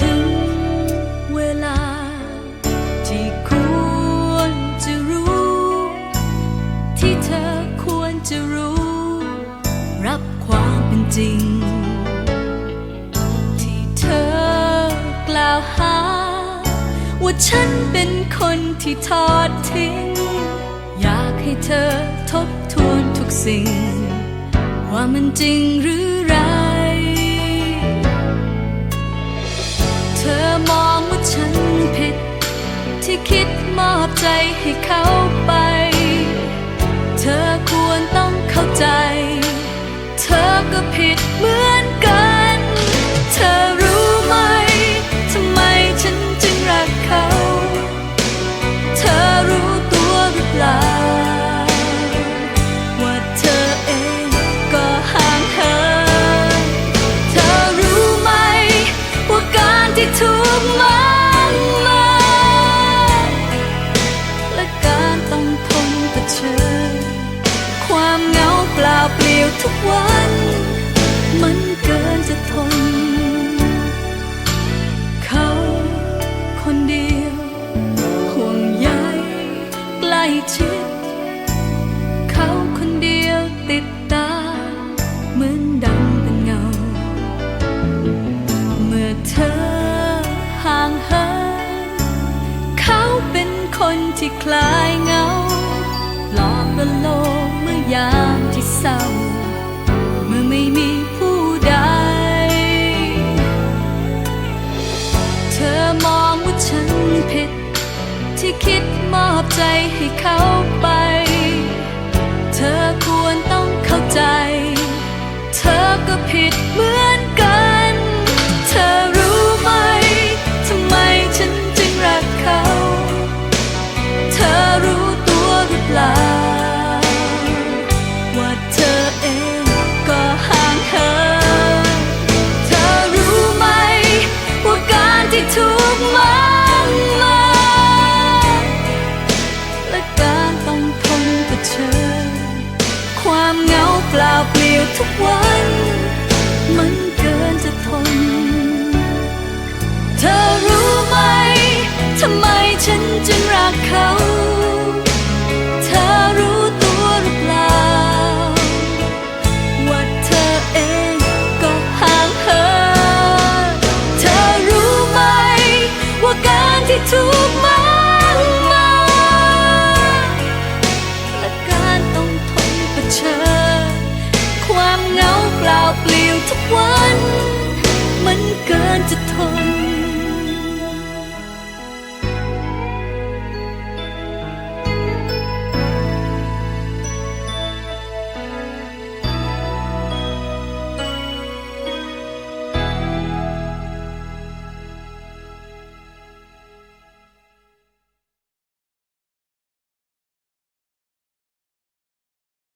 ถึงเวลา ที่ควรจะรู้ ที่เธอควรจะรู้ รับความเป็นจริง ที่เธอกล่าวหา ว่าฉันเป็นคนที่ทอดทิ้ง อยากให้เธอทบทวนทุกสิ่ง ว่ามันจริงหรือไร คิดมอบใจให้เขาไป เธอควรต้องเข้าใจ เธอก็ผิดเหมือนกัน เธอรู้ไหม ทำไมฉันจึงรักเขา เธอรู้ตัวหรือเปล่า ว่าเธอเองก็ห่างเหินเธอรู้ไหม ว่าการที่ถูกมัน ยวทุกวัน มันเกินจะทน เขาคนเดียว ห่วงใยใกล้ชิด เขาคนเดียวติดตา เหมือนดังเป็นเงา เมื่อเธอห่างเหินเขาเป็นคนที่คลายเงาหลอกละโลกเมื่อยามที่เศร้า คิดมอบใจให้เขาไป เธอควรต้องเข้าใจ เธอก็ผิดเมือ แต่ทุกวัน มันเกินจะทน เธอรู้ไหม ทำไมฉันจึงรักเขา